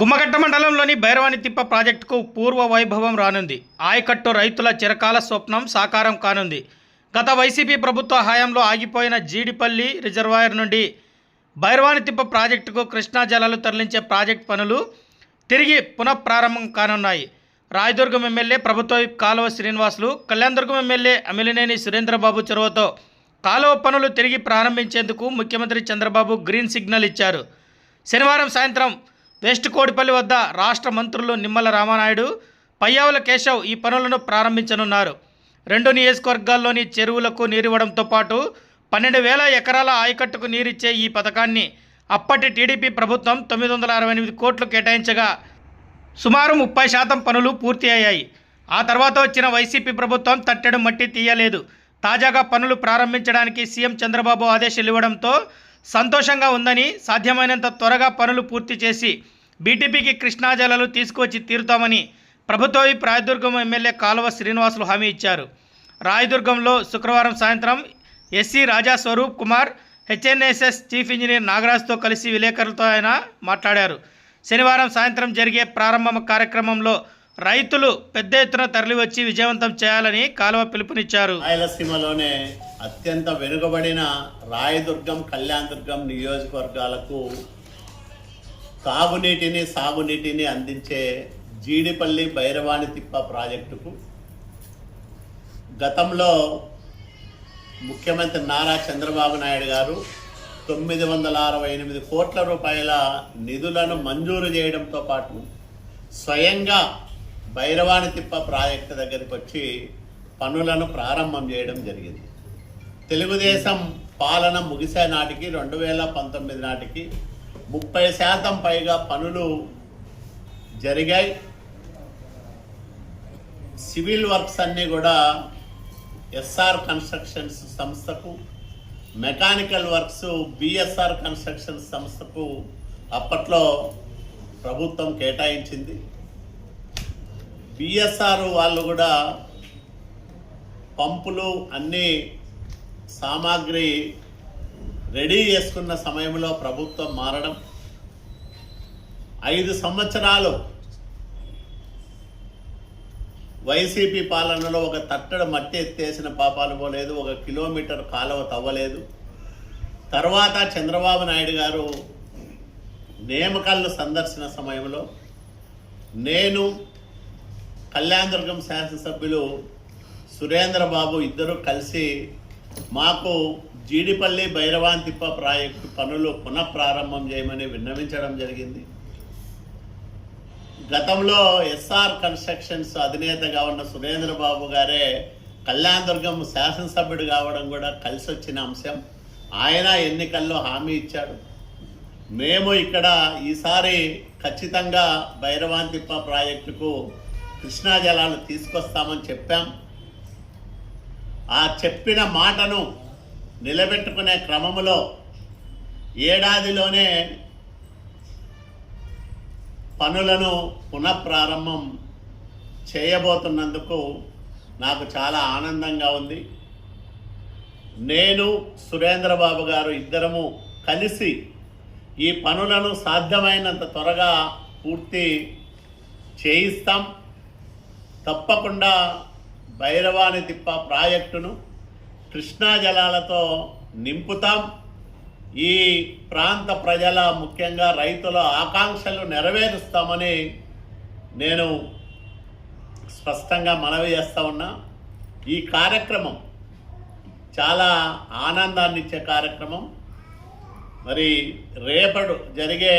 గుమ్మఘట్ట మండలంలోని భైరవాణి తిప్ప ప్రాజెక్టుకు పూర్వ వైభవం రానుంది. ఆయకట్టు రైతుల చిరకాల స్వప్నం సాకారం కానుంది. గత వైసీపీ ప్రభుత్వ హయాంలో ఆగిపోయిన జీడిపల్లి రిజర్వాయర్ నుండి భైరవాణి తిప్ప ప్రాజెక్టుకు కృష్ణా జలాలు తరలించే ప్రాజెక్ట్ పనులు తిరిగి పునఃప్రారంభం కానున్నాయి. రాయదుర్గం ఎమ్మెల్యే ప్రభుత్వ కాలువ శ్రీనివాసులు కళ్యాణదుర్గం ఎమ్మెల్యే అమిలినేని సురేంద్రబాబు చొరవతో కాలువ పనులు తిరిగి ప్రారంభించేందుకు ముఖ్యమంత్రి చంద్రబాబు గ్రీన్ సిగ్నల్ ఇచ్చారు. శనివారం సాయంత్రం వెస్ట్ కోడిపల్లి వద్ద రాష్ట్ర మంత్రులు నిమ్మల రామానాయుడు పయ్యావుల కేశవ్ ఈ పనులను ప్రారంభించనున్నారు. రెండు నియోజకవర్గాల్లోని చెరువులకు నీరివ్వడంతో పాటు పన్నెండు వేల ఎకరాల ఆయకట్టుకు నీరిచ్చే ఈ పథకాన్ని అప్పటి టీడీపీ ప్రభుత్వం తొమ్మిది వందల అరవై ఎనిమిది కోట్లు కేటాయించగా సుమారు ముప్పై శాతం పనులు పూర్తి అయ్యాయి ఆ తర్వాత వచ్చిన వైసీపీ ప్రభుత్వం తట్టెడు మట్టి తీయలేదు. తాజాగా పనులు ప్రారంభించడానికి సీఎం చంద్రబాబు ఆదేశాలు ఇవ్వడంతో సంతోషంగా ఉందని సాధ్యమైనంత త్వరగా పనులు పూర్తి చేసి బీటీపీకి కృష్ణాజలాలు తీసుకువచ్చి తీరుతామని ప్రభుత్వ రాయదుర్గం ఎమ్మెల్యే కాలువ శ్రీనివాసులు హామీ ఇచ్చారు. రాయదుర్గంలో శుక్రవారం సాయంత్రం SC Raja Swaroop Kumar HNSS chief engineer నాగరాజ్తో కలిసి విలేకరులతో ఆయన మాట్లాడారు. శనివారం సాయంత్రం జరిగే ప్రారంభ కార్యక్రమంలో రైతులు పెద్ద ఎత్తున తరలివచ్చి విజయవంతం చేయాలని కాలువ పిలుపునిచ్చారు. రాయలసీమలోనే అత్యంత వెనుకబడిన రాయదుర్గం కళ్యాణదుర్గం నియోజకవర్గాలకు తాగునీటిని సాగునీటిని అందించే జీడిపల్లి భైరవాణి తిప్ప ప్రాజెక్టుకు గతంలో ముఖ్యమంత్రి నారా చంద్రబాబు నాయుడు గారు తొమ్మిది వందల అరవై ఎనిమిది కోట్ల రూపాయల నిధులను మంజూరు చేయడంతో పాటు స్వయంగా భైరవాణి తిప్ప ప్రాజెక్టు దగ్గరికి వచ్చి పనులను ప్రారంభం చేయడం జరిగింది. తెలుగుదేశం పాలన ముగిసే నాటికి రెండు వేల పంతొమ్మిది నాటికి ముప్పై శాతం పైగా పనులు జరిగాయి. సివిల్ వర్క్స్ అన్నీ కూడా ఎస్ఆర్ కన్స్ట్రక్షన్స్ సంస్థకు మెకానికల్ వర్క్స్ బిఎస్ఆర్ కన్స్ట్రక్షన్ సంస్థకు అప్పట్లో ప్రభుత్వం కేటాయించింది. బిఎస్ఆర్ వాళ్ళు కూడా పంపులు అన్నీ సామాగ్రి రెడీ చేసుకున్న సమయంలో ప్రభుత్వం మారడం. ఐదు సంవత్సరాలు వైసీపీ పాలనలో ఒక తట్టడ మట్టి ఎత్తేసిన పాపాలు పోలేదు ఒక కిలోమీటర్ కాలువ తవ్వలేదు. తర్వాత చంద్రబాబు నాయుడు గారు నేమకల్లు సందర్శన సమయంలో నేను కళ్యాణదుర్గం శాసనసభ్యులు సురేంద్రబాబు ఇద్దరు కలిసి మాకు జీడిపల్లి భైరవాంతిప్ప ప్రాజెక్టు పనులు పునఃప్రారంభం చేయమని విన్నవించడం జరిగింది. గతంలో ఎస్ఆర్ కన్స్ట్రక్షన్స్ అధినేతగా ఉన్న సురేంద్రబాబు గారే కళ్యాణదుర్గం శాసనసభ్యుడు కావడం కూడా కలిసి వచ్చిన అంశం. ఆయన ఎన్నికల్లో హామీ ఇచ్చాడు. మేము ఇక్కడ ఈసారి ఖచ్చితంగా భైరవాంతిప్ప ప్రాజెక్టుకు కృష్ణా జలాలు తీసుకొస్తామని చెప్పాం. ఆ చెప్పిన మాటను నిలబెట్టుకునే క్రమములో ఏడాదిలోనే పనులను పునఃప్రారంభం చేయబోతున్నందుకు నాకు చాలా ఆనందంగా ఉంది. నేను సురేంద్రబాబు గారు ఇద్దరము కలిసి ఈ పనులను సాధ్యమైనంత త్వరగా పూర్తి చేయిస్తాం. తప్పకుండా భైరవాణి తిప్ప ప్రాజెక్టును కృష్ణా జలాలతో నింపుతాం. ఈ ప్రాంత ప్రజల ముఖ్యంగా రైతుల ఆకాంక్షలు నెరవేరుస్తామని నేను స్పష్టంగా మనవి చేస్తా ఉన్నా. ఈ కార్యక్రమం చాలా ఆనందాన్ని ఇచ్చే కార్యక్రమం. మరి రేపడు జరిగే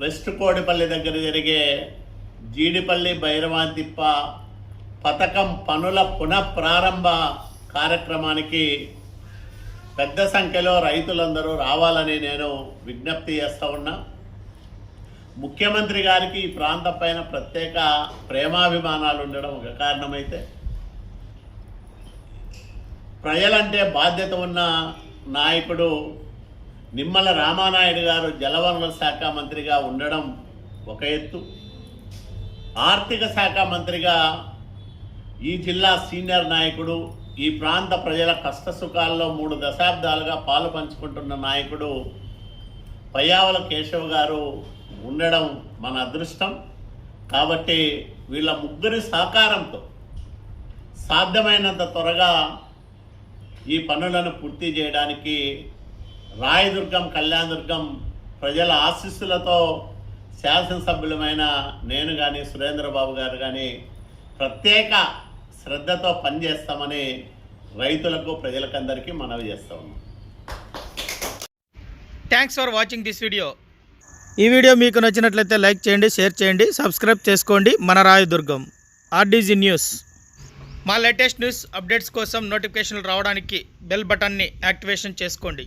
వెస్ట్ కోడిపల్లి దగ్గర జరిగే జీడిపల్లి భైరవాదిప్ప పథకం పనుల పునఃప్రారంభ కార్యక్రమానికి పెద్ద సంఖ్యలో రైతులందరూ రావాలని నేను విజ్ఞప్తి చేస్తా ఉన్నా. ముఖ్యమంత్రి గారికి ఈ ప్రాంతం పైన ప్రత్యేక ప్రేమాభిమానాలు ఉండడం ఒక కారణమైతే ప్రజలంటే బాధ్యత ఉన్న నాయకుడు నిమ్మల రామానాయుడు గారు జలవనరుల శాఖ మంత్రిగా ఉండడం ఒక ఎత్తు. ఆర్థిక శాఖ మంత్రిగా ఈ జిల్లా సీనియర్ నాయకుడు ఈ ప్రాంత ప్రజల కష్ట సుఖాల్లో మూడు దశాబ్దాలుగా పాలు పంచుకుంటున్న నాయకుడు పయ్యావల కేశవ్ గారు ఉండడం మన అదృష్టం. కాబట్టి వీళ్ళ ముగ్గురి సహకారంతో సాధ్యమైనంత త్వరగా ఈ పనులను పూర్తి చేయడానికి రాయదుర్గం కళ్యాణదుర్గం ప్రజల ఆశీస్సులతో శాసనసభ్యులమైన నేను కానీ సురేంద్రబాబు గారు కానీ ప్రత్యేక శ్రద్ధతో పనిచేస్తామని రైతులకు ప్రజలకందరికీ మనవి చేస్తా ఉన్నాం. Thanks for watching this video ఈ వీడియో మీకు నచ్చినట్లయితే లైక్ చేయండి షేర్ చేయండి సబ్స్క్రైబ్ చేసుకోండి. మన రాయదుర్గం ఆర్డీజీ న్యూస్. మా లేటెస్ట్ న్యూస్ అప్డేట్స్ కోసం నోటిఫికేషన్లు రావడానికి బెల్ బటన్ని యాక్టివేషన్ చేసుకోండి.